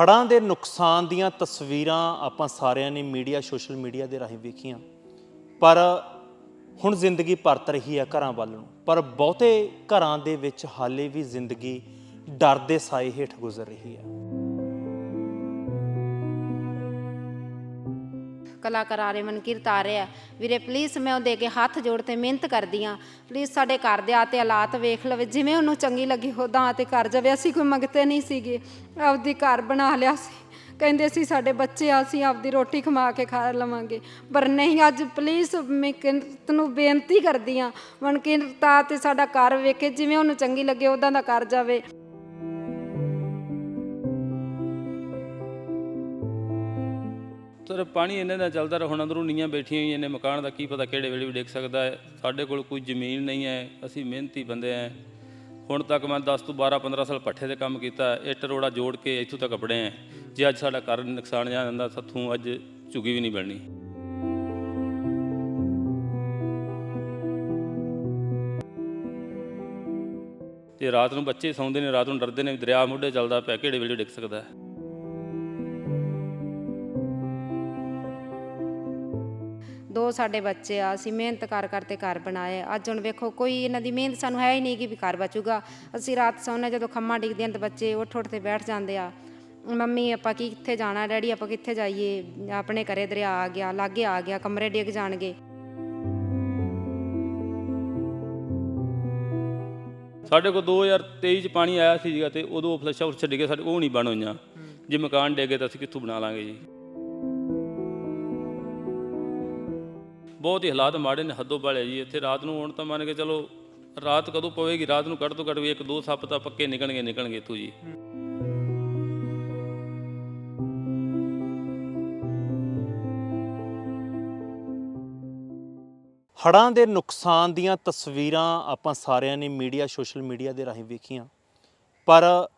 ਹੜ੍ਹਾਂ ਦੇ ਨੁਕਸਾਨ ਦੀਆਂ ਤਸਵੀਰਾਂ ਆਪਾਂ ਸਾਰਿਆਂ ਨੇ ਮੀਡੀਆ, ਸੋਸ਼ਲ ਮੀਡੀਆ ਦੇ ਰਾਹੀਂ ਵੇਖੀਆਂ। ਪਰ ਹੁਣ ਜ਼ਿੰਦਗੀ ਪਰਤ ਰਹੀ ਹੈ ਘਰਾਂ ਵੱਲ ਨੂੰ। ਪਰ ਬਹੁਤੇ ਘਰਾਂ ਦੇ ਵਿੱਚ ਹਾਲੇ ਵੀ ਜ਼ਿੰਦਗੀ ਡਰ ਦੇ ਸਾਏ ਹੇਠ ਗੁਜ਼ਰ ਰਹੀ ਹੈ। ਕਲਾਕਾਰ ਆ ਰਹੇ, ਮਨਕੀਰਤ ਆ ਰਿਹਾ ਵੀਰੇ ਪਲੀਜ਼ ਮੈਂ ਉਹਦੇ ਅੱਗੇ ਹੱਥ ਜੋੜ ਤੇ ਮਿਹਨਤ ਕਰਦੀ ਆ ਪਲੀਜ਼ ਸਾਡੇ ਘਰ ਦੇ ਆਤੇ ਹਾਲਾਤ ਵੇਖ ਲਵੇ, ਜਿਵੇਂ ਉਹਨੂੰ ਚੰਗੀ ਲੱਗੀ ਹੋਦਾਂ ਤੇ ਕਰ ਜਾਵੇ। ਅਸੀਂ ਕੋਈ ਮੰਗਤੇ ਨਹੀਂ ਸੀਗੇ। ਆਪਦੀ ਘਰ ਬਣਾ ਲਿਆ ਸੀ। ਕਹਿੰਦੇ ਸੀ ਸਾਡੇ ਬੱਚੇ ਆ, ਅਸੀਂ ਆਪਦੀ ਰੋਟੀ ਖਮਾ ਕੇ ਖਾ ਲਵਾਂਗੇ। ਪਰ ਨਹੀਂ, ਅੱਜ ਪਲੀਜ਼ ਮੈਂ ਕਿਰਤ ਨੂੰ ਬੇਨਤੀ ਕਰਦੀ ਆ ਮਨਕੀਰਤ ਆ ਤੇ ਸਾਡਾ ਘਰ ਵੇਖੇ, ਜਿਵੇਂ ਉਹਨੂੰ ਚੰਗੀ ਲੱਗੇ ਉਦਾਂ ਦਾ ਕਰ ਜਾਵੇ। ਸਰ, ਪਾਣੀ ਇੰਨੇ ਦਾ ਚੱਲਦਾ ਰਿਹਾ, ਹੁਣ ਅੰਦਰੋਂ ਨੀਆਂ ਬੈਠੀਆਂ ਹੋਈਆਂ ਨੇ ਮਕਾਨ ਦਾ, ਕੀ ਪਤਾ ਕਿਹੜੇ ਵੇਲੇ ਵੀ ਡਿੱਗ ਸਕਦਾ ਹੈ। ਸਾਡੇ ਕੋਲ ਕੋਈ ਜ਼ਮੀਨ ਨਹੀਂ ਹੈ, ਅਸੀਂ ਮਿਹਨਤੀ ਬੰਦੇ ਹਾਂ। ਹੁਣ ਤੱਕ ਮੈਂ 10 ਤੋਂ 12 15 ਸਾਲ ਪੱਠੇ ਤੇ ਕੰਮ ਕੀਤਾ, ਇੱਟ ਰੋੜਾ ਜੋੜ ਕੇ ਇੱਥੋਂ ਤੱਕ ਕੱਪੜੇ ਹੈ। ਜੇ ਅੱਜ ਸਾਡਾ ਘਰ ਨੁਕਸਾਨ ਜਾ ਜਾਂਦਾ ਸੱਥੋਂ ਅੱਜ ਝੁਗੀ ਵੀ ਨਹੀਂ ਬਣਨੀ। ਤੇ ਰਾਤ ਨੂੰ ਬੱਚੇ ਸੌਂਦੇ ਨੇ, ਰਾਤ ਨੂੰ ਡਰਦੇ ਨੇ ਦਰਿਆ ਮੋਢੇ ਚੱਲਦਾ ਪਿਆ, ਕਿਹੜੇ ਵੇਲੇ ਡਿੱਗ ਸਕਦਾ ਹੈ। ਦੋ ਸਾਡੇ ਬੱਚੇ ਆ, ਅਸੀਂ ਮਿਹਨਤ ਕਰ ਕਰਕੇ ਘਰ ਬਣਾਏ। ਅੱਜ ਹੁਣ ਵੇਖੋ, ਕੋਈ ਇਹਨਾਂ ਦੀ ਮਿਹਨਤ ਸਾਨੂੰ ਹੈ ਹੀ ਨਹੀਂ ਕਿ ਵੀ ਘਰ ਬਚੂਗਾ। ਅਸੀਂ ਰਾਤ ਸੌਂਦੇ ਜਦੋਂ ਖੰਮਾ ਡਿੱਗਦੇ ਹਨ ਤੇ ਬੱਚੇ ਉੱਠ ਉੱਠ ਤੇ ਬੈਠ ਜਾਂਦੇ ਆ। ਮੰਮੀ, ਆਪਾਂ ਕੀ ਕਿੱਥੇ ਜਾਣਾ? ਡੈਡੀ, ਆਪਾਂ ਕਿੱਥੇ ਜਾਈਏ? ਆਪਣੇ ਘਰੇ ਦਰਿਆ ਆ ਗਿਆ, ਲਾਗੇ ਆ ਗਿਆ, ਕਮਰੇ ਡਿੱਗ ਜਾਣਗੇ। ਸਾਡੇ ਕੋਲ 2023 ਚ ਪਾਣੀ ਆਇਆ ਸੀ ਜੀਗਾ ਤੇ ਉਦੋਂ ਫਲਸ਼ਾਂ ਉੱਚ ਡਿੱਗੇ ਸਾਡੇ ਉਹ ਨਹੀਂ ਬਣ ਹੋਈਆਂ। ਜੇ ਮਕਾਨ ਡਿੱਗੇ ਤਾਂ ਅਸੀਂ ਕਿੱਥੋਂ ਬਣਾ ਲਾਂਗੇ ਜੀ? ਬਹੁਤ ਹੀ ਹਾਲਾਤ ਮਾੜੇ ਨੇ, ਹੱਦੋਂ ਵਾਲੇ ਜੀ। ਇੱਥੇ ਰਾਤ ਨੂੰ ਹੁਣ ਤਾਂ ਮੰਨ ਕੇ ਚਲੋ, ਰਾਤ ਕਦੋਂ ਪਵੇਗੀ? ਰਾਤ ਨੂੰ ਕੱਢ ਤੋਂ ਘੱਟ ਵੀ ਇੱਕ ਦੋ ਸੱਪ ਤਾਂ ਪੱਕੇ ਨਿਕਲਣਗੇ ਨਿਕਲਣਗੇ ਇੱਥੋਂ ਜੀ। ਹੜ੍ਹਾਂ ਦੇ ਨੁਕਸਾਨ ਦੀਆਂ ਤਸਵੀਰਾਂ ਆਪਾਂ ਸਾਰਿਆਂ ਨੇ ਮੀਡੀਆ, ਸੋਸ਼ਲ ਮੀਡੀਆ ਦੇ ਰਾਹੀਂ ਵੇਖੀਆਂ। ਪਰ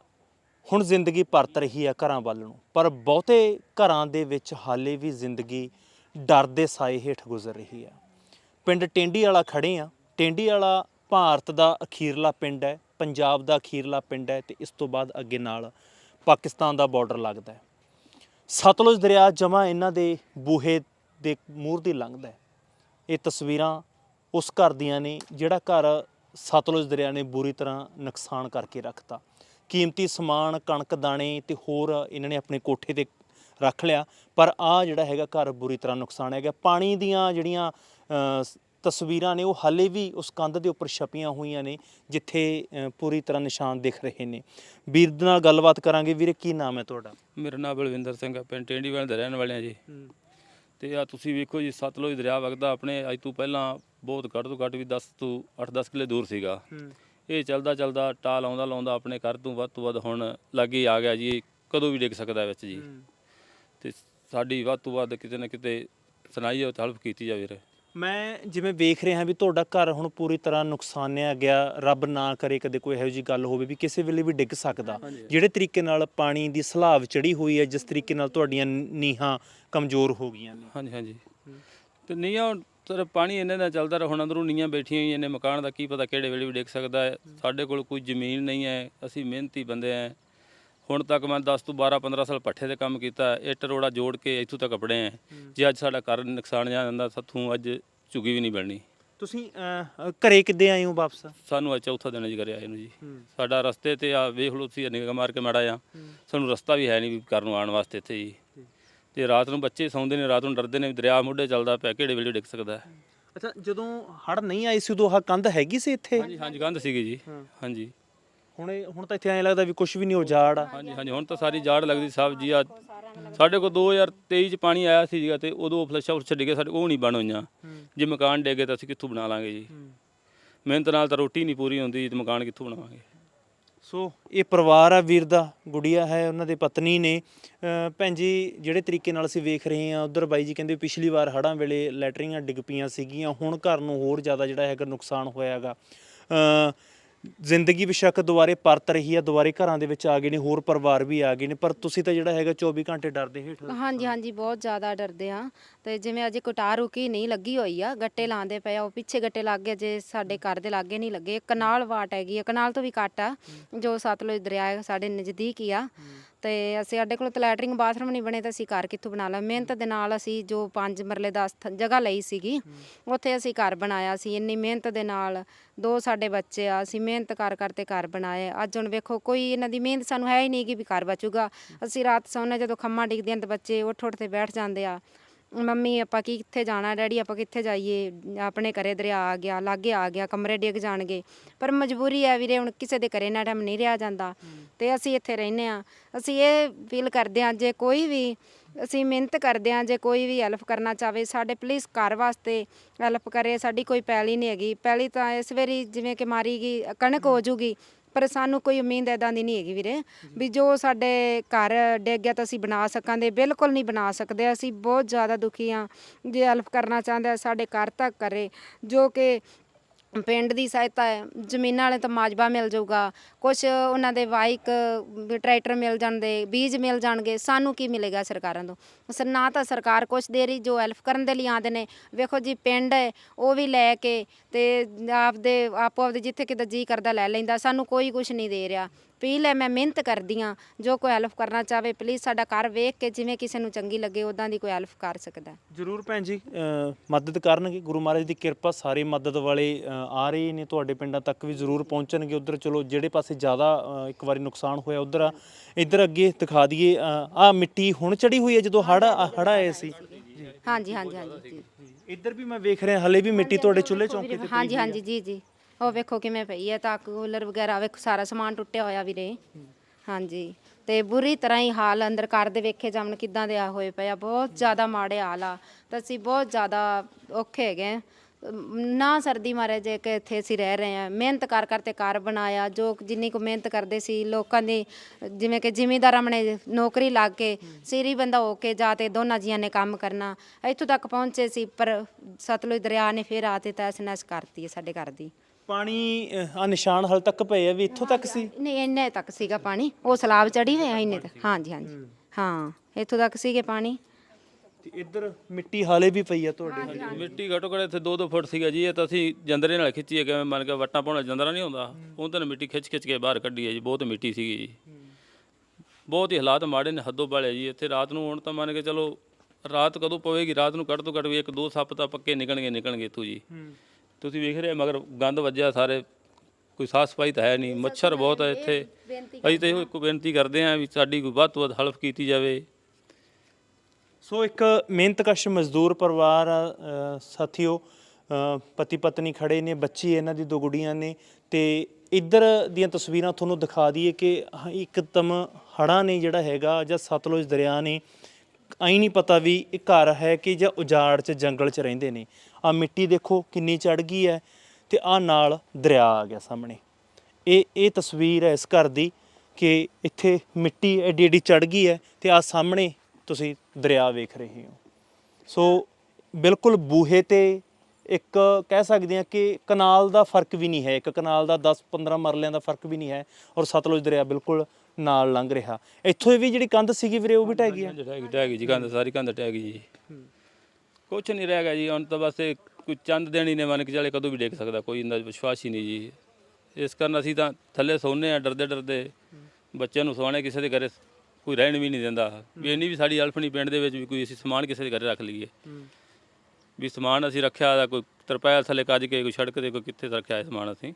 ਹੁਣ ਜ਼ਿੰਦਗੀ ਪਰਤ ਰਹੀ ਹੈ ਘਰਾਂ ਵੱਲ ਨੂੰ। ਪਰ ਬਹੁਤੇ ਘਰਾਂ ਦੇ ਵਿੱਚ ਹਾਲੇ ਵੀ ਜ਼ਿੰਦਗੀ ਡਰ ਦੇ ਸਾਏ ਹੇਠ ਗੁਜ਼ਰ ਰਹੀ ਆ। ਪਿੰਡ ਟੇਂਡੀ ਵਾਲਾ ਖੜੇ ਆ। ਟੇਂਡੀ ਵਾਲਾ ਭਾਰਤ ਦਾ ਅਖੀਰਲਾ ਪਿੰਡ ਹੈ, ਪੰਜਾਬ ਦਾ ਅਖੀਰਲਾ ਪਿੰਡ ਹੈ ਤੇ ਇਸ ਤੋਂ ਬਾਅਦ ਅੱਗੇ ਨਾਲ ਪਾਕਿਸਤਾਨ ਦਾ ਬਾਰਡਰ ਲੱਗਦਾ ਹੈ। ਸਤਲੁਜ ਦਰਿਆ ਜਮਾ ਇਹਨਾਂ ਦੇ ਬੂਹੇ ਦੇ ਮੂਹਰ ਦੀ ਲੰਘਦਾ ਹੈ। ਇਹ ਤਸਵੀਰਾਂ ਉਸ ਘਰ ਦੀਆਂ ਨੇ ਜਿਹੜਾ ਘਰ ਸਤਲੁਜ ਦਰਿਆ ਨੇ ਬੁਰੀ ਤਰ੍ਹਾਂ ਨੁਕਸਾਨ ਕਰਕੇ ਰੱਖਤਾ। ਕੀਮਤੀ ਸਮਾਨ, ਕਣਕ, ਦਾਣੇ ਤੇ ਹੋਰ ਇਹਨਾਂ ਨੇ ਆਪਣੇ ਕੋਠੇ ਤੇ ਰੱਖ ਲਿਆ। ਪਰ ਆ ਜਿਹੜਾ ਹੈਗਾ ਘਰ ਬੁਰੀ ਤਰ੍ਹਾਂ ਨੁਕਸਾਨ ਹੈਗਾ। ਪਾਣੀ ਦੀਆਂ ਜਿਹੜੀਆਂ ਤਸਵੀਰਾਂ ਨੇ ਉਹ ਹਾਲੇ ਵੀ ਉਸ ਕੰਧ ਦੇ ਉੱਪਰ ਛਪੀਆਂ ਹੋਈਆਂ ਨੇ ਜਿੱਥੇ ਪੂਰੀ ਤਰ੍ਹਾਂ ਨਿਸ਼ਾਨ ਦਿਖ ਰਹੇ ਨੇ। ਵੀਰ ਦੇ ਨਾਲ ਗੱਲਬਾਤ ਕਰਾਂਗੇ। ਵੀਰੇ ਕੀ ਨਾਮ ਹੈ ਤੁਹਾਡਾ? ਮੇਰਾ ਨਾਮ ਬਲਵਿੰਦਰ ਸਿੰਘ ਹੈ। ਪਿੰਡ ਟੇਂਡੀਵਾਲ ਦੇ ਰਹਿਣ ਵਾਲੇ ਆ ਜੀ। ਤੇ ਆ ਤੁਸੀਂ ਵੇਖੋ ਜੀ ਸਤਲੁਜ ਦਰਿਆ ਵਗਦਾ ਆਪਣੇ ਅੱਜ ਤੋਂ ਪਹਿਲਾਂ ਬਹੁਤ ਘੱਟ ਤੋਂ ਘੱਟ ਵੀ 10 ਤੋਂ 8-10 ਕਿਲੇ ਦੂਰ ਸੀਗਾ। ਇਹ ਚੱਲਦਾ ਚੱਲਦਾ ਟਾਲ ਆਉਂਦਾ ਲਾਉਂਦਾ ਆਪਣੇ ਘਰ ਤੋਂ ਵੱਧ ਤੋਂ ਵੱਧ ਹੁਣ ਲਾਗੇ ਆ ਗਿਆ ਜੀ। ਕਦੋਂ ਵੀ ਡਿੱਗ ਸਕਦਾ ਵਿੱਚ ਜੀ। ਤੇ ਸਾਡੀ ਵੱਧ ਤੋਂ ਵੱਧ ਕਿਤੇ ਨਾ ਕਿਤੇ ਸੁਣਾਈ ਉਹ ਹੈਲਪ ਕੀਤੀ ਜਾਵੇ ਵੀਰੇ। ਮੈਂ ਜਿਵੇਂ ਵੇਖ ਰਿਹਾ ਵੀ ਤੁਹਾਡਾ ਘਰ ਹੁਣ ਪੂਰੀ ਤਰ੍ਹਾਂ ਨੁਕਸਾਨਿਆ ਗਿਆ ਰੱਬ ਨਾ ਕਰੇ ਕਦੇ ਕੋਈ ਇਹੋ ਜੀ ਗੱਲ ਹੋਵੇ ਵੀ ਕਿਸੇ ਵੇਲੇ ਵੀ ਡਿੱਗ ਸਕਦਾ। ਜਿਹੜੇ ਤਰੀਕੇ ਨਾਲ ਪਾਣੀ ਦੀ ਸਲਾਬ ਚੜੀ ਹੋਈ ਹੈ ਜਿਸ ਤਰੀਕੇ ਨਾਲ ਤੁਹਾਡੀਆਂ ਨੀਹਾਂ ਕਮਜ਼ੋਰ ਹੋ ਗਈਆਂ ਨੇ। ਹਾਂਜੀ ਹਾਂਜੀ। ਤੇ ਨੀਆਂ ਸਰ ਪਾਣੀ ਇੰਨੇ ਦਾ ਚੱਲਦਾ ਰਿਹਾ ਹੁਣ ਅੰਦਰੋਂ ਨੀਆਂ ਬੈਠੀਆਂ ਹੋਈਆਂ ਨੇ ਮਕਾਨ ਦਾ ਕੀ ਪਤਾ ਕਿਹੜੇ ਵੇਲੇ ਵੀ ਡਿੱਗ ਸਕਦਾ ਹੈ। ਸਾਡੇ ਕੋਲ ਕੋਈ ਜ਼ਮੀਨ ਨਹੀਂ ਹੈ ਅਸੀਂ ਮਿਹਨਤੀ ਬੰਦੇ ਹਾਂ। ਹੁਣ ਤੱਕ ਮੈਂ 10 ਤੋਂ 12 15 ਸਾਲ ਪੱਠੇ ਤੇ ਕੰਮ ਕੀਤਾ। ਇੱਟ ਰੋੜਾ ਜੋੜ ਕੇ ਇੱਥੋਂ ਤੱਕ ਕੱਪੜੇ ਹੈ। ਜੇ ਅੱਜ ਸਾਡਾ ਘਰ ਨੁਕਸਾਨ ਜਾ ਜਾਂਦਾ ਸਾਥੋਂ ਅੱਜ ਝੁਗੀ ਵੀ ਨਹੀਂ ਬਣਨੀ ਤੁਸੀਂ ਅਹ, ਘਰੇ ਕਿੱਦੇ ਆਏ ਹੋ ਵਾਪਸ? ਸਾਨੂੰ ਅੱਜ ਚੌਥਾ ਦਿਨ ਜੀ ਕਰਿਆ ਇਹਨੂੰ ਜੀ। ਸਾਡਾ ਰਸਤੇ ਤੇ ਆ ਵੇਖ ਲਓ ਤੁਸੀਂ ਨਿਗਾਹ ਮਾਰ ਕੇ ਮਾੜਾ ਆ ਸਾਨੂੰ ਰਸਤਾ ਵੀ ਹੈ ਨਹੀਂ ਵੀ ਨੂੰ ਆਉਣ ਵਾਸਤੇ ਇੱਥੇ ਜੀ। ਤੇ ਰਾਤ ਨੂੰ ਬੱਚੇ ਸੌਂਦੇ ਨੇ ਰਾਤ ਨੂੰ ਡਰਦੇ ਨੇ ਵੀ ਦਰਿਆ ਮੁੱਢੇ ਚੱਲਦਾ ਪਿਆ ਕਿਹੜੇ ਵੇਲੇ ਡਿੱਗ ਸਕਦਾ ਹੈ। ਅੱਛਾ ਜਦੋਂ ਹੜ ਨਹੀਂ ਆਈ ਸੀ ਉਦੋਂ ਆਹ ਕੰਧ ਹੈਗੀ ਸੀ ਇੱਥੇ? ਹਾਂਜੀ ਹਾਂਜੀ ਗੰਦ ਸੀਗੀ ਜੀ। ਹਾਂਜੀ। ਹੁਣ ਇਹ- ਹੁਣ ਤਾਂ ਇੱਥੇ ਐਂ ਲੱਗਦਾ ਵੀ ਕੁਝ ਵੀ ਨਹੀਂ ਉਜਾੜ ਆ। ਹਾਂਜੀ ਹਾਂਜੀ ਹੁਣ ਤਾਂ ਸਾਰੀ ਜਾੜ ਲੱਗਦੀ ਸਭ ਜੀ ਆ। ਸਾਡੇ ਕੋਲ 2023 ਚ ਪਾਣੀ ਆਇਆ ਸੀ ਜੀਗਾ ਤੇ ਉਦੋਂ ਫਲਸ਼ਾਂ ਉੱਚ ਡਿੱਗੇ ਸਾਡੇ ਉਹ ਨਹੀਂ ਬਣ ਹੋਈਆਂ। ਜੇ ਮਕਾਨ ਡਿੱਗੇ ਤਾਂ ਅਸੀਂ ਕਿੱਥੋਂ ਬਣਾ ਲਾਂਗੇ ਜੀ? ਮਿਹਨਤ ਨਾਲ ਤਾਂ ਰੋਟੀ ਨਹੀਂ ਪੂਰੀ ਹੁੰਦੀ ਤੇ ਮਕਾਨ ਕਿੱਥੋਂ ਬਣਾਵਾਂਗੇ? ਸੋ ਇਹ ਪਰਿਵਾਰ ਆ ਵੀਰ ਦਾ ਗੁੜੀਆ ਹੈ ਉਹਨਾਂ ਦੇ ਪਤਨੀ ਨੇ। ਅਹ ਭੈਣ ਜੀ ਜਿਹੜੇ ਤਰੀਕੇ ਨਾਲ ਅਸੀਂ ਵੇਖ ਰਹੇ ਹਾਂ ਉਧਰ ਬਾਈ ਜੀ ਕਹਿੰਦੇ ਪਿਛਲੀ ਵਾਰ ਹੜਾਂ ਵੇਲੇ ਲੈਟਰਿੰਗਾਂ ਡਿੱਗ ਪਈਆਂ ਸੀਗੀਆਂ ਹੁਣ ਘਰ ਨੂੰ ਹੋਰ ਜ਼ਿਆਦਾ ਜਿਹੜਾ ਹੈਗਾ ਨੁਕਸਾਨ ਹੋਇਆ ਹੈਗਾ। ਅਹ ਜ਼ਿੰਦਗੀ ਬਿਸ਼ੱਕ ਦੁਬਾਰੇ ਪਰਤ ਰਹੀ ਆ, ਦੁਬਾਰੇ ਘਰਾਂ ਦੇ ਵਿੱਚ ਆ ਗਏ ਨੇ, ਹੋਰ ਪਰਿਵਾਰ ਵੀ ਆ ਗਏ ਨੇ, ਪਰ ਤੁਸੀਂ ਤਾਂ ਜਿਹੜਾ ਹੈਗਾ 24 ਘੰਟੇ ਡਰਦੇ ਹੇਠ ਹਾਂਜੀ ਹਾਂਜੀ, ਬਹੁਤ ਜ਼ਿਆਦਾ ਡਰਦੇ ਆ। ਤੇ ਜਿਵੇਂ ਅਜੇ ਕਟਾਰ ਰੁਕੀ ਨਹੀਂ ਲੱਗੀ ਹੋਈ ਆ, ਗੱਟੇ ਲਾਉਂਦੇ ਪਏ ਆ, ਉਹ ਪਿੱਛੇ ਗੱਟੇ ਲੱਗ ਗਏ ਜੇ ਸਾਡੇ ਘਰ ਦੇ ਲਾਗੇ ਨਹੀਂ ਲੱਗੇ। ਕਨਾਲ ਵਾਟ ਹੈਗੀ ਆ ਕਨਾਲ ਤੋਂ ਵੀ ਘੱਟ ਆ, ਜੋ ਸਤਲੁਜ ਦਰਿਆ ਹੈ ਸਾਡੇ ਨਜ਼ਦੀਕ ਹੀ ਆ। ਤੇ ਅਸੀਂ ਸਾਡੇ ਕੋਲ ਤਾਂ ਲੈਟਰਿੰਗ ਬਾਥਰੂਮ ਨਹੀਂ ਬਣੇ ਤਾਂ ਅਸੀਂ ਘਰ ਕਿੱਥੋਂ ਬਣਾ ਲਾ। ਮਿਹਨਤ ਦੇ ਨਾਲ ਅਸੀਂ ਜੋ ਪੰਜ ਮਰਲੇ ਦਾ ਸਥ- ਜਗ੍ਹਾ ਲਈ ਸੀਗੀ, ਉੱਥੇ ਅਸੀਂ ਘਰ ਬਣਾਇਆ ਸੀ। ਇੰਨੀ ਮਿਹਨਤ ਦੇ ਨਾਲ ਦੋ ਸਾਡੇ ਬੱਚੇ ਆ, ਅਸੀਂ ਮਿਹਨਤ ਕਰ ਕਰ ਤੇ ਘਰ ਬਣਾਏ। ਅੱਜ ਹੁਣ ਵੇਖੋ, ਕੋਈ ਇਹਨਾਂ ਦੀ ਮਿਹਨਤ ਸਾਨੂੰ ਹੈ ਹੀ ਨਹੀਂ ਕਿ ਵੀ ਘਰ ਬਚੂਗਾ। ਅਸੀਂ ਰਾਤ ਸੌਂਦੇ ਜਦੋਂ ਖੰਮਾ ਡਿੱਗਦੇ ਹਨ ਤੇ ਬੱਚੇ ਉੱਠ ਉੱਠ ਤੇ ਬੈਠ ਜਾਂਦੇ ਆ। ਮੰਮੀ ਆਪਾਂ ਕੀ ਕਿੱਥੇ ਜਾਣਾ? ਡੈਡੀ ਆਪਾਂ ਕਿੱਥੇ ਜਾਈਏ? ਆਪਣੇ ਘਰੇ ਦਰਿਆ ਆ ਗਿਆ ਲਾਗੇ ਆ ਗਿਆ ਕਮਰੇ ਡਿੱਗ ਜਾਣਗੇ। ਪਰ ਮਜਬੂਰੀ ਹੈ ਵੀਰੇ ਹੁਣ ਕਿਸੇ ਦੇ ਘਰੇ ਨਾ ਟਾਈਮ ਨਹੀਂ ਰਿਹਾ ਜਾਂਦਾ। ਤੇ ਅਸੀਂ ਇੱਥੇ ਰਹਿੰਦੇ ਆ ਅਸੀਂ ਇਹ ਫੀਲ ਕਰਦੇ ਆ ਜੇ ਕੋਈ ਵੀ ਅਸੀਂ ਮਿਹਨਤ ਕਰਦੇ ਆ ਜੇ ਕੋਈ ਵੀ ਹੈਲਪ ਕਰਨਾ ਚਾਵੇ ਸਾਡੇ ਪੁਲਿਸ ਘਰ ਵਾਸਤੇ ਹੈਲਪ ਕਰੇ ਸਾਡੀ ਕੋਈ ਪੈਲੀ ਨਹੀਂ ਹੈਗੀ। ਪੈਲੀ ਤਾਂ ਇਸ ਵਾਰੀ ਜਿਵੇਂ ਕਿ ਮਾਰੀ ਗਈ ਕਣਕ ਹੋ। ਜੂਗੀ। ਪਰ ਸਾਨੂੰ ਕੋਈ ਉਮੀਦ ਇਦਾਂ ਦੀ ਨਹੀਂ ਹੈਗੀ ਵੀਰੇ, ਵੀ ਜੋ ਸਾਡੇ ਘਰ ਡਿੱਗ ਗਿਆ ਤਾਂ ਅਸੀਂ ਬਣਾ ਸਕਾਂਗੇ, ਬਿਲਕੁਲ ਨਹੀਂ ਬਣਾ ਸਕਦੇ, ਅਸੀਂ ਬਹੁਤ ਜ਼ਿਆਦਾ ਦੁਖੀ ਆ ਜੇ ਹੈਲਪ ਕਰਨਾ ਚਾਹੁੰਦੇ ਸਾਡੇ ਘਰ ਤੱਕ ਕਰੇ, ਜੋ ਕਿ ਪਿੰਡ ਦੀ ਸਹਾਇਤਾ ਹੈ, ਜ਼ਮੀਨਾਂ ਵਾਲੇ ਤਾਂ ਮਾਜਬਾ ਮਿਲ ਜਾਊਗਾ ਕੁਝ ਉਹਨਾਂ ਦੇ ਵਾਈਕ ਟਰੈਕਟਰ ਮਿਲ ਜਾਂਦੇ, ਬੀਜ ਮਿਲ ਜਾਣਗੇ, ਸਾਨੂੰ ਕੀ ਮਿਲੇਗਾ ਸਰਕਾਰਾਂ ਤੋਂ? ਸਰ, ਨਾ ਤਾਂ ਸਰਕਾਰ ਕੁਝ ਦੇ ਰਹੀ, ਜੋ ਹੈਲਪ ਕਰਨ ਦੇ ਲਈ ਆਉਂਦੇ ਨੇ, ਵੇਖੋ ਜੀ ਪਿੰਡ ਹੈ, ਉਹ ਵੀ ਲੈ ਕੇ ਤੇ ਆਪਦੇ, ਆਪੋ ਆਪਦੇ ਜਿੱਥੇ ਕਿਤੇ ਜੀ ਕਰਦਾ ਲੈ ਲੈਂਦਾ, ਸਾਨੂੰ ਕੋਈ ਕੁਝ ਨਹੀਂ ਦੇ ਰਿਹਾ। ਪੀਲ ਹੈ ਮੈਂ ਮਿਹਨਤ ਕਰਦੀ ਆ ਜੋ ਕੋਈ ਹੈਲਪ ਕਰਨਾ ਚਾਹਵੇ ਪਲੀਜ਼ ਸਾਡਾ ਘਰ ਵੇਖ ਕੇ ਜਿਵੇਂ ਕਿਸੇ ਨੂੰ ਚੰਗੀ ਲੱਗੇ ਉਦਾਂ ਦੀ ਕੋਈ ਹੈਲਪ ਕਰ ਸਕਦਾ। ਜ਼ਰੂਰ ਭੈਣ ਜੀ ਅ, ਮਦਦ ਕਰਨਗੇ ਗੁਰੂ ਮਹਾਰਾਜ ਦੀ ਕਿਰਪਾ ਸਾਰੇ ਮਦਦ ਵਾਲੇ ਅ, ਆ ਰਹੇ ਨੇ ਤੁਹਾਡੇ ਪਿੰਡਾਂ ਤੱਕ ਵੀ ਜ਼ਰੂਰ ਪਹੁੰਚਣਗੇ ਉਧਰ ਚਲੋ ਜਿਹੜੇ ਪਾਸੇ ਜ਼ਿਆਦਾ ਅ, ਇੱਕ ਵਾਰੀ ਨੁਕਸਾਨ ਹੋਇਆ ਉਧਰ ਆ ਇੱਧਰ ਅੱਗੇ ਦਿਖਾ ਦਈਏ ਆ ਮਿੱਟੀ ਹੁਣ ਚੜੀ ਹੋਈ ਹੈ ਜਦੋਂ ਹੜ ਹੜ ਆਏ ਸੀ। ਹਾਂਜੀ ਹਾਂਜੀ ਹਾਂਜੀ ਜੀ। ਇੱਧਰ ਵੀ ਮੈਂ ਵੇਖ ਰਿਹਾ ਹਲੇ ਵੀ ਮਿੱਟੀ ਤੁਹਾਡੇ ਚੁੱਲ੍ਹੇ ਚੌਂਕੇ ਤੇ ਹਾਂਜੀ ਹਾਂਜੀ ਜੀ ਜੀ। ਉਹ ਵੇਖੋ ਕਿਵੇਂ ਪਈ ਹੈ ਤਾਂ ਕੂਲਰ ਵਗੈਰਾ ਵੇਖੋ, ਸਾਰਾ ਸਮਾਨ ਟੁੱਟਿਆ ਹੋਇਆ ਵੀਰੇ। ਹਾਂਜੀ, ਤੇ ਬੁਰੀ ਤਰ੍ਹਾਂ ਹੀ ਹਾਲ ਅੰਦਰ ਘਰ ਦੇ ਵੇਖੇ ਜਾਮਣ ਕਿਦਾਂ ਦੇ ਆ ਹੋਏ ਪਏ ਆ, ਬਹੁਤ ਜ਼ਿਆਦਾ ਮਾੜੇ ਹਾਲ ਆ। ਤਾਂ ਅਸੀਂ ਬਹੁਤ ਜ਼ਿਆਦਾ ਔਖੇ ਹੈਗੇ ਹਾਂ। ਨਾ ਸਰਦੀ ਮਾਰੇ, ਜੇ ਕਿ ਇੱਥੇ ਅਸੀਂ ਰਹਿ ਰਹੇ ਹਾਂ ਮਿਹਨਤ ਕਰ ਕਰ ਤੇ ਘਰ ਬਣਾਇਆ, ਜੋ ਜਿੰਨੀ ਕੁ ਮਿਹਨਤ ਕਰਦੇ ਸੀ, ਲੋਕਾਂ ਦੀ, ਜਿਵੇਂ ਕਿ ਜ਼ਿਮੀਂਦਾਰਾਂ ਨੇ ਨੌਕਰੀ ਲੱਗ ਕੇ, ਸਿਰੀ ਬੰਦਾ ਹੋ ਕੇ ਜਾ ਤੇ ਦੋਨਾਂ ਜੀਆਂ ਨੇ ਕੰਮ ਕਰਨਾ। ਇੱਥੋਂ ਤੱਕ ਪਹੁੰਚੇ ਸੀ, ਪਰ ਸਤਲੁਜ ਦਰਿਆ ਨੇ ਫਿਰ ਆ ਤੇ ਤੈਸ ਨੈਸ ਕਰਤੀ ਹੈ ਸਾਡੇ ਘਰ ਦੀ। ਪਾਣੀ ਆ ਨਿਸ਼ਾਨ ਹਲ ਤੱਕ ਪਏ ਆ ਵੀ ਇੱਥੋਂ ਤੱਕ ਸੀ? ਨਹੀਂ ਇੰਨੇ ਤੱਕ ਸੀਗਾ ਪਾਣੀ। ਉਹ ਸਲਾਬ ਚੜੀ ਹੋਇਆ ਇੰਨੇ ਤੱਕ। ਹਾਂਜੀ ਹਾਂਜੀ। ਹਾਂ। ਇੱਥੋਂ ਤੱਕ ਸੀਗੇ ਪਾਣੀ। ਤੇ ਇੱਧਰ ਮਿੱਟੀ ਹਾਲੇ ਵੀ ਪਈ ਆ ਤੁਹਾਡੇ? ਮਿੱਟੀ ਘਟੋ ਘੱਟ ਇੱਥੇ 2-2 ਫੁੱਟ ਸੀਗਾ ਜੀ। ਇਹ ਤਾਂ ਅਸੀਂ ਜੰਦਰੇ ਨਾਲ ਖਿੱਚੀ ਹੈ ਕਿਵੇਂ ਮੰਨ ਕੇ ਵੱਟਾਂ ਪਾਉਣਾ ਜੰਦਰਾ ਨਹੀਂ ਹੁੰਦਾ। ਉਹ ਤਾਂ ਮਿੱਟੀ ਖਿੱਚ ਖਿੱਚ ਕੇ ਬਾਹਰ ਕੱਢੀ ਹੈ ਜੀ। ਬਹੁਤ ਮਿੱਟੀ ਸੀਗੀ ਜੀ। ਬਹੁਤ ਹੀ ਹਾਲਾਤ ਮਾੜੇ ਨੇ ਹੱਦੋਂ ਵਾਲੇ ਜੀ। ਇੱਥੇ ਰਾਤ ਨੂੰ ਹੁਣ ਤਾਂ ਮੰਨ ਕੇ ਚਲੋ ਰਾਤ ਕਦੋਂ ਪਵੇਗੀ? ਰਾਤ ਨੂੰ ਕੱਢ ਤੋਂ ਕੱਢ ਵੀ ਇੱਕ ਦੋ ਸੱਪ ਤਾਂ ਪੱਕੇ ਨਿਕਲਣਗੇ ਨਿਕਲਣਗੇ ਇੱਥੋਂ ਜੀ। ਤੁਸੀਂ ਵੇਖ ਰਹੇ ਹੋ ਮਗਰ ਗੰਦ ਵੱਜਿਆ ਸਾਰੇ ਕੋਈ ਸਾਫ਼ ਸਫ਼ਾਈ ਤਾਂ ਹੈ ਨਹੀਂ ਮੱਛਰ ਬਹੁਤ ਹੈ ਇੱਥੇ। ਅਸੀਂ ਤਾਂ ਇਹੋ ਇੱਕ ਬੇਨਤੀ ਕਰਦੇ ਹਾਂ ਵੀ ਸਾਡੀ ਕੋਈ ਵੱਧ ਤੋਂ ਵੱਧ ਹਲਫ ਕੀਤੀ ਜਾਵੇ। ਸੋ ਇੱਕ ਮਿਹਨਤਕਸ਼ ਮਜ਼ਦੂਰ ਪਰਿਵਾਰ ਆ, ਅ, ਸਾਥੀਓ ਪਤੀ ਪਤਨੀ ਖੜੇ ਨੇ ਬੱਚੀ ਇਹਨਾਂ ਦੀ ਦੋ ਗੁੜੀਆਂ ਨੇ ਤੇ ਇੱਧਰ ਦੀਆਂ ਤਸਵੀਰਾਂ ਤੁਹਾਨੂੰ ਦਿਖਾ ਦਈਏ ਕਿ ਹ- ਇੱਕਦਮ ਹੜ੍ਹਾਂ ਨੇ ਜਿਹੜਾ ਹੈਗਾ ਜਾਂ ਸਤਲੁਜ ਦਰਿਆ ਨੇ ਆਈ ਨਹੀਂ ਪਤਾ ਵੀ ਇਹ ਘਰ ਹੈ ਕਿ ਜਾਂ ਉਜਾੜ 'ਚ ਜੰਗਲ 'ਚ ਰਹਿੰਦੇ ਨੇ। ਆ ਮਿੱਟੀ ਦੇਖੋ ਕਿੰਨੀ ਚੜ ਗਈ ਹੈ ਤੇ ਆ ਨਾਲ ਦਰਿਆ ਆ ਗਿਆ ਸਾਹਮਣੇ। ਇਹ ਇਹ ਤਸਵੀਰ ਹੈ ਇਸ ਘਰ ਦੀ ਕਿ ਇੱਥੇ ਮਿੱਟੀ ਐਡੀ ਐਡੀ ਚੜ ਗਈ ਹੈ ਤੇ ਆ ਸਾਹਮਣੇ ਤੁਸੀਂ ਦਰਿਆ ਵੇਖ ਰਹੇ ਹੋ। ਸੋ ਬਿਲਕੁਲ ਬੂਹੇ ਤੇ ਇੱਕ ਕਹਿ ਸਕਦੇ ਹਾਂ ਕਿ ਕਨਾਲ ਦਾ ਫ਼ਰਕ ਵੀ ਨਹੀਂ ਹੈ। ਇੱਕ ਕਨਾਲ ਦਾ 10 15 ਮਰਲਿਆਂ ਦਾ ਫ਼ਰਕ ਵੀ ਨਹੀਂ ਹੈ ਔਰ ਸਤਲੁਜ ਦਰਿਆ ਬਿਲਕੁਲ ਨਾਲ ਲੰਘ ਰਿਹਾ। ਇੱਥੋਂ ਇਹ ਵੀ ਜਿਹੜੀ ਕੰਧ ਸੀਗੀ ਵੀਰੇ ਉਹ ਵੀ ਢਹਿ ਗਈ ਹੈ ਕੰਧ ਟਹਿ ਗਈ ਟਹਿ ਗਈ ਜੀ ਕੰਧ ਸਾਰੀ ਕੰਧ ਟਹਿ ਗਈ ਜੀ। ਕੁਛ ਨਹੀਂ ਰਹਿ ਗਿਆ ਜੀ ਹੁਣ ਤਾਂ ਬਸ ਇਹ ਕੋਈ ਚੰਦ ਦੇਣੀ ਨੇ ਮੰਨ ਕੇ ਚੱਲੇ ਕਦੋਂ ਵੀ ਡੇਕ ਸਕਦਾ ਕੋਈ ਇੰਦਾ ਵਿਸ਼ਵਾਸ ਹੀ ਨਹੀਂ ਜੀ। ਇਸ ਕਾਰਨ ਅਸੀਂ ਤਾਂ ਥੱਲੇ ਸੌਂਦੇ ਆ ਡਰਦੇ ਡਰਦੇ। ਬੱਚਿਆਂ ਨੂੰ ਸਵਾਣੇ ਕਿਸੇ ਦੇ ਘਰੇ ਕੋਈ ਰਹਿਣ ਵੀ ਨਹੀਂ ਦਿੰਦਾ। ਵੀ ਇੰਨੀ ਵੀ ਸਾਡੀ ਅਲਫਣੀ ਪਿੰਡ ਦੇ ਵਿੱਚ ਵੀ ਕੋਈ ਅਸੀਂ ਸਮਾਨ ਕਿਸੇ ਦੇ ਘਰੇ ਰੱਖ ਲਈਏ। ਵੀ ਸਮਾਨ ਅਸੀਂ ਰੱਖਿਆ ਦਾ ਕੋਈ ਤਰਪਾਲ ਥੱਲੇ ਕੱਜ ਕੇ ਕੋਈ ਸੜਕ ਤੇ ਕੋਈ ਕਿੱਥੇ ਰੱਖਿਆ ਸਮਾਨ ਅਸੀਂ।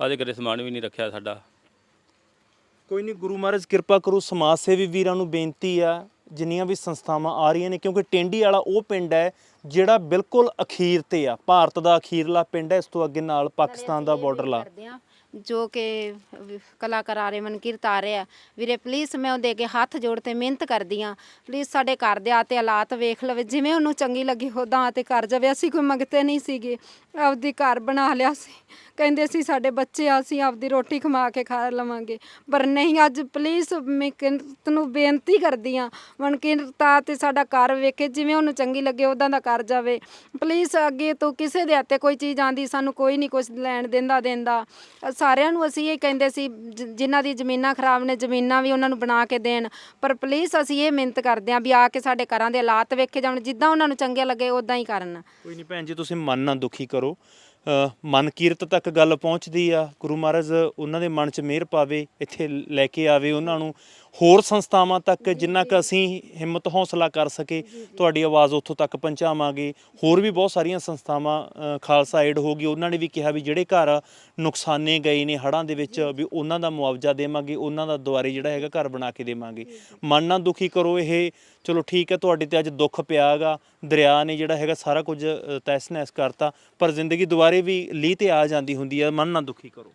ਆਦੇ ਘਰੇ ਸਮਾਨ ਵੀ ਨਹੀਂ ਰੱਖਿਆ ਸਾਡਾ। ਕੋਈ ਨਹੀਂ ਗੁਰੂ ਮਹਾਰਾਜ ਕਿਰਪਾ ਕਰੂ ਸਮਾਜ ਸੇਵੀ ਵੀਰਾਂ ਨੂੰ ਬੇਨਤੀ ਆ ਜਿੰਨੀਆਂ ਵੀ ਸੰਸਥਾਵਾਂ ਆ ਰਹੀਆਂ ਨੇ ਕਿਉਂਕਿ ਟੈਂਡੀ ਵਾਲਾ ਉਹ ਪਿੰਡ ਹੈ ਜਿਹੜਾ ਬਿਲਕੁਲ ਅਖੀਰ ਤੇ ਆ ਭਾਰਤ ਦਾ ਅਖੀਰਲਾ ਪਿੰਡ ਹੈ ਇਸ ਤੋਂ ਅੱਗੇ ਨਾਲ ਪਾਕਿਸਤਾਨ ਦਾ ਬਾਰਡਰ ਲਾ। ਕਰਦੇ ਆ ਜੋ ਕਿ ਕਲਾਕਾਰ ਆ ਰਹੇ ਮਨਕੀਰਤ ਆ ਰਹੇ ਆ ਵੀਰੇ ਪਲੀਜ਼ ਮੈਂ ਉਹਦੇ ਅੱਗੇ ਹੱਥ ਜੋੜ ਤੇ ਮਿਹਨਤ ਕਰਦੀ ਆ ਪਲੀਜ਼ ਸਾਡੇ ਘਰ ਦੇ ਆ ਤੇ ਹਾਲਾਤ ਵੇਖ ਲਵੇ ਜਿਵੇਂ ਉਹਨੂੰ ਚੰਗੀ ਲੱਗੀ ਆ ਤੇ ਘਰ ਜਾਵੇ ਅਸੀਂ ਕੋਈ ਮੰਗਤੇ ਨਹੀਂ ਸੀਗੇ ਆਪਦੀ ਘਰ ਬਣਾ ਲਿਆ ਸੀ। ਕਹਿੰਦੇ ਸੀ, ਸਾਡੇ ਬੱਚੇ ਆ, ਅਸੀਂ ਆਪਦੀ ਰੋਟੀ ਕਮਾ ਕੇ ਖਾ ਲਵਾਂਗੇ। ਪਰ ਨਹੀਂ, ਅੱਜ ਪੁਲਿਸ ਮੈਂ ਕਿਰਤ ਨੂੰ ਬੇਨਤੀ ਕਰਦੀ ਆ ਮਨਕਿਰਤਾ ਤੇ ਸਾਡਾ ਘਰ ਵੇਖੇ, ਜਿਵੇਂ ਉਹਨੂੰ ਚੰਗੀ ਲੱਗੇ ਉਦਾਂ ਦਾ ਕਰ ਜਾਵੇ। ਪੁਲਿਸ ਅੱਗੇ ਤੋਂ ਕਿਸੇ ਦੇ ਹੱਥੇ ਕੋਈ ਚੀਜ਼ ਆਂਦੀ, ਸਾਨੂੰ ਕੋਈ ਨਹੀਂ ਕੁਝ ਲੈਣ ਦਿੰਦਾ ਦਿੰਦਾ। ਸਾਰਿਆਂ ਨੂੰ ਅਸੀਂ ਇਹ ਕਹਿੰਦੇ ਸੀ, ਜ- ਜਿਨ੍ਹਾਂ ਦੀ ਜ਼ਮੀਨਾਂ ਖਰਾਬ ਨੇ, ਜ਼ਮੀਨਾਂ ਵੀ ਉਹਨਾਂ ਨੂੰ ਬਣਾ ਕੇ ਦੇਣ। ਪਰ ਪੁਲਿਸ ਅਸੀਂ ਇਹ ਮਿਹਨਤ ਕਰਦੇ ਆ ਵੀ ਆ ਕੇ ਸਾਡੇ ਘਰਾਂ ਦੇ ਹਾਲਾਤ ਵੇਖੇ ਜਾਣ, ਜਿੱਦਾਂ ਉਹਨਾਂ ਨੂੰ ਚੰਗੇ ਲੱਗੇ ਉਦਾਂ ਹੀ ਕਰਨ। ਕੋਈ ਨਹੀਂ ਭੈਣ ਜੀ, ਤੁਸੀਂ ਮਨ ਨਾ ਦੁਖੀ ਕਰੋ। ਅ, ਮਨ ਕੀਰਤ ਤੱਕ ਗੱਲ ਪਹੁੰਚਦੀ ਆ ਗੁਰੂ ਮਹਾਰਾਜ ਉਹਨਾਂ ਦੇ ਮਨ 'ਚ ਮਿਹਰ ਪਾਵੇ ਇੱਥੇ ਲੈ ਕੇ ਆਵੇ ਉਹਨਾਂ ਨੂੰ। ਹੋਰ ਸੰਸਥਾਵਾਂ ਤੱਕ ਜਿੰਨਾ ਕੁ ਅਸੀਂ ਹਿੰਮਤ ਹੌਸਲਾ ਕਰ ਸਕੇ ਤੁਹਾਡੀ ਆਵਾਜ਼ ਉੱਥੋਂ ਤੱਕ ਪਹੁੰਚਾਵਾਂਗੇ। ਹੋਰ ਵੀ ਬਹੁਤ ਸਾਰੀਆਂ ਸੰਸਥਾਵਾਂ ਖਾਲਸਾ ਏਡ ਹੋ ਗਈ ਉਹਨਾਂ ਨੇ ਵੀ ਕਿਹਾ ਵੀ ਜਿਹੜੇ ਘਰ ਨੁਕਸਾਨੇ ਗਏ ਨੇ ਹੜ੍ਹਾਂ ਦੇ ਵਿੱਚ ਵੀ ਉਹਨਾਂ ਦਾ ਮੁਆਵਜ਼ਾ ਦੇਵਾਂਗੇ ਉਹਨਾਂ ਦਾ ਦੁਆਰੇ ਜਿਹੜਾ ਹੈਗਾ ਘਰ ਬਣਾ ਕੇ ਦੇਵਾਂਗੇ। ਮਨ ਨਾ ਦੁਖੀ ਕਰੋ ਇਹ ਚਲੋ ਠੀਕ ਹੈ ਤੁਹਾਡੇ ਤੇ ਅੱਜ ਦੁੱਖ ਪਿਆਗਾ ਦਰਿਆ ਨੇ ਜਿਹੜਾ ਹੈਗਾ ਸਾਰਾ ਕੁਝ ਅ, ਤਹਿਸ ਨਹਿਸ ਕਰਤਾ ਪਰ ਜ਼ਿੰਦਗੀ ਦੁਬਾਰੇ ਵੀ ਲੀਹ ਤੇ ਆ ਜਾਂਦੀ ਹੁੰਦੀ ਹੈ ਮਨ ਨਾ ਦੁਖੀ ਕਰੋ।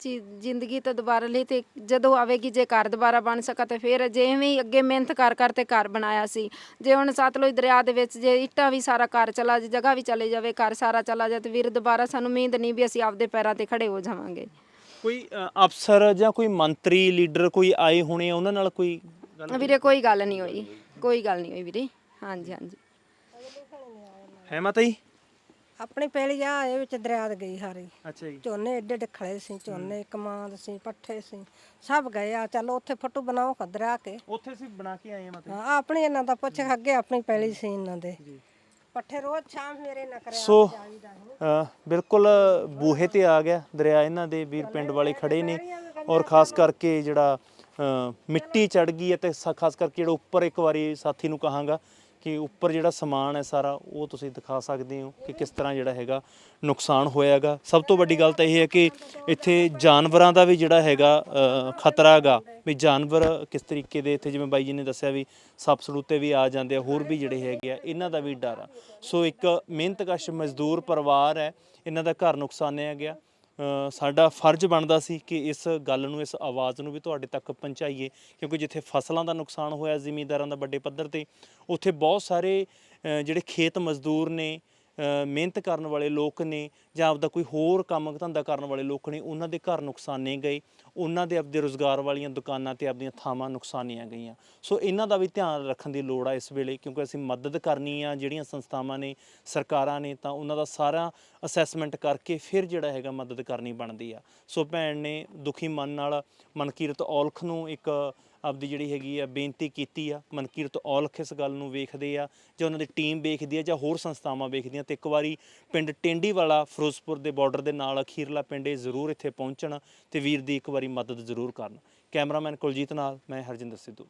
ਜੀ ਜ਼ਿੰਦਗੀ ਤਾਂ ਦੁਬਾਰਾ ਲਈ ਤੇ ਜਦੋਂ ਆਵੇਗੀ ਜੇ ਘਰ ਦੁਬਾਰਾ ਬਣ ਸਕਾ ਤੇ ਫਿਰ ਜਿਵੇਂ ਹੀ ਅੱਗੇ ਮਿਹਨਤ ਕਰ ਕਰ ਤੇ ਘਰ ਬਣਾਇਆ ਸੀ। ਜੇ ਹੁਣ ਸਤਲੁਜ ਦਰਿਆ ਦੇ ਵਿੱਚ ਜੇ ਇੱਟਾਂ ਵੀ ਸਾਰਾ ਘਰ ਚਲਾ ਜੇ ਜਗ੍ਹਾ ਵੀ ਚਲੇ ਜਾਵੇ ਘਰ ਸਾਰਾ ਚਲਾ ਜਾਏ ਤੇ ਵੀਰ ਦੁਬਾਰਾ ਸਾਨੂੰ ਉਮੀਦ ਨਹੀਂ ਵੀ ਅਸੀਂ ਆਪਦੇ ਪੈਰਾਂ ਤੇ ਖੜੇ ਹੋ ਜਾਵਾਂਗੇ। ਕੋਈ ਅ, ਅਫਸਰ ਜਾਂ ਕੋਈ ਮੰਤਰੀ ਲੀਡਰ ਕੋਈ ਆਏ ਹੋਣੇ ਆ, ਉਹਨਾਂ ਨਾਲ ਕੋਈ ਗੱਲ ਵੀਰੇ ਕੋਈ ਗੱਲ ਨਹੀਂ ਹੋਈ। ਕੋਈ ਗੱਲ ਨਹੀਂ ਹੋਈ ਵੀਰੇ। ਹਾਂਜੀ ਹਾਂਜੀ। ਹੈ ਮਾਤਾ ਜੀ? ਆਪਣੀ ਪਹਿਲੀ ਆ ਇਹ ਵਿੱਚ ਦਰਿਆ ਦੇ ਗਈ ਹਾਰੀ ਅੱਛਾ ਜੀ। ਝੋਨੇ ਏਡੇ ਏਡੇ ਖੜੇ ਸੀ ਝੋਨੇ ਕਮਾਂਦ ਸੀ ਪੱਠੇ ਸੀ ਸਭ ਗਏ ਆ। ਚਲੋ ਉੱਥੇ ਫੋਟੋ ਬਣਾਓ ਖਦਰਾ ਕੇ। ਉੱਥੇ ਅਸੀਂ ਬਣਾ ਕੇ ਆਏ ਆ ਮਾਤਾ ਹਾਂ ਆਪਣੀ ਇਹਨਾਂ ਦਾ ਪੁੱਛ ਅੱਗੇ ਆਪਣੀ ਪਹਿਲੀ ਸੀ ਇਹਨਾਂ ਦੇ। ਪੱਠੇ ਰੋਜ਼ ਸ਼ਾਮ ਮੇਰੇ ਨਾ ਕਰਿਆ ਸੋ ਅ, ਬਿਲਕੁਲ ਬੂਹੇ ਤੇ ਆ ਗਿਆ ਦਰਿਆ ਇਹਨਾਂ ਦੇ ਵੀਰ ਪਿੰਡ ਵਾਲੇ ਖੜੇ ਨੇ। ਔਰ ਖਾਸ ਕਰਕੇ ਜਿਹੜਾ ਅ, ਮਿੱਟੀ ਚੜ ਗਈ ਹੈ ਤੇ ਸ- ਖਾਸ ਕਰਕੇ ਜਿਹੜਾ ਉੱਪਰ ਇੱਕ ਵਾਰੀ ਸਾਥੀ ਨੂੰ ਕਹਾਂਗਾ ਕਿ ਉੱਪਰ ਜਿਹੜਾ ਸਮਾਨ ਹੈ ਸਾਰਾ, ਉਹ ਤੁਸੀਂ ਦਿਖਾ ਸਕਦੇ ਹੋ ਕਿ ਕਿਸ ਤਰ੍ਹਾਂ ਜਿਹੜਾ ਹੈਗਾ ਨੁਕਸਾਨ ਹੋਇਆਗਾ। ਸਭ ਤੋਂ ਵੱਡੀ ਗੱਲ ਤਾਂ ਇਹ ਹੈ ਕਿ ਇੱਥੇ ਜਾਨਵਰਾਂ ਦਾ ਵੀ ਜਿਹੜਾ ਹੈਗਾ ਖਤਰਾ ਹੈਗਾ ਵੀ ਜਾਨਵਰ ਕਿਸ ਤਰੀਕੇ ਦੇ ਇੱਥੇ, ਜਿਵੇਂ ਬਾਈ ਜੀ ਨੇ ਦੱਸਿਆ ਵੀ ਸੱਪ ਸਲੂਤੇ ਵੀ ਆ ਜਾਂਦੇ ਆ, ਹੋਰ ਵੀ ਜਿਹੜੇ ਹੈਗੇ ਆ, ਇਹਨਾਂ ਦਾ ਵੀ ਡਰ ਆ। ਸੋ ਇੱਕ ਮਿਹਨਤਕਸ਼ ਮਜ਼ਦੂਰ ਪਰਿਵਾਰ ਹੈ, ਇਹਨਾਂ ਦਾ ਘਰ ਨੁਕਸਾਨਿਆ ਗਿਆ। ਸਾਡਾ ਫਰਜ਼ ਬਣਦਾ ਸੀ ਕਿ ਇਸ ਗੱਲ ਨੂੰ, ਇਸ ਆਵਾਜ਼ ਨੂੰ ਵੀ ਤੁਹਾਡੇ ਤੱਕ ਪਹੁੰਚਾਈਏ, ਕਿਉਂਕਿ ਜਿੱਥੇ ਫਸਲਾਂ ਦਾ ਨੁਕਸਾਨ ਹੋਇਆ, ਜ਼ਿਮੀਂਦਾਰਾਂ ਦਾ ਵੱਡੇ ਪੱਧਰ ਤੇ, ਉੱਥੇ ਬਹੁਤ ਸਾਰੇ ਜਿਹੜੇ ਖੇਤ ਮਜ਼ਦੂਰ ਨੇ ਮਿਹਨਤ ਕਰਨ ਵਾਲੇ ਲੋਕ ਨੇ ਜਾਂ ਆਪਦਾ ਕੋਈ ਹੋਰ ਕੰਮ ਧੰਦਾ ਕਰਨ ਵਾਲੇ ਲੋਕ ਨੇ, ਉਹਨਾਂ ਦੇ ਘਰ ਨੁਕਸਾਨੇ ਗਏ, ਉਹਨਾਂ ਦੇ ਆਪਦੇ ਰੋਜ਼ਗਾਰ ਵਾਲੀਆਂ ਦੁਕਾਨਾਂ ਤੇ ਆਪਦੀਆਂ ਥਾਵਾਂ ਨੁਕਸਾਨੀਆਂ ਗਈਆਂ। ਸੋ ਇਹਨਾਂ ਦਾ ਵੀ ਧਿਆਨ ਰੱਖਣ ਦੀ ਲੋੜ ਆ ਇਸ ਵੇਲੇ, ਕਿਉਂਕਿ ਅਸੀਂ ਮਦਦ ਕਰਨੀ ਆ, ਜਿਹੜੀਆਂ ਸੰਸਥਾਵਾਂ ਨੇ, ਸਰਕਾਰਾਂ ਨੇ, ਤਾਂ ਉਹਨਾਂ ਦਾ ਸਾਰਾ ਅਸੈਸਮੈਂਟ ਕਰਕੇ ਫਿਰ ਜਿਹੜਾ ਹੈਗਾ ਮਦਦ ਕਰਨੀ ਬਣਦੀ ਆ। ਸੋ ਭੈਣ ਨੇ ਦੁਖੀ ਮਨ ਨਾਲ ਮਨਕੀਰਤ ਔਲਖ ਨੂੰ ਇੱਕ ਆਪਦੀ ਜਿਹੜੀ ਹੈਗੀ ਆ, ਬੇਨਤੀ ਕੀਤੀ ਆ, ਮਨਕੀਰਤ ਔਲਖ ਇਸ ਗੱਲ ਨੂੰ ਵੇਖਦੇ ਆ, ਜਾਂ ਉਹਨਾਂ ਦੀ ਟੀਮ ਵੇਖਦੀ ਆ, ਜਾਂ ਹੋਰ ਸੰਸਥਾਵਾਂ ਵੇਖਦੀਆਂ, ਤੇ ਇੱਕ ਵਾਰੀ ਪਿੰਡ ਟਿੰਡੀ ਵਾਲਾ ਫਿਰੋਜ਼ਪੁਰ ਦੇ ਬਾਰਡਰ ਦੇ ਨਾਲ ਅਖੀਰਲਾ ਪਿੰਡ ਇਹ ਜ਼ਰੂਰ ਇੱਥੇ ਪਹੁੰਚਣ ਤੇ ਵੀਰ ਦੀ ਇੱਕ ਵਾਰੀ ਮਦਦ ਜ਼ਰੂਰ ਕਰਨ। ਕੈਮਰਾਮੈਨ ਕੁਲਜੀਤ ਨਾਲ, ਮੈਂ ਹਰਜਿੰਦਰ ਸਿੱਧੂ।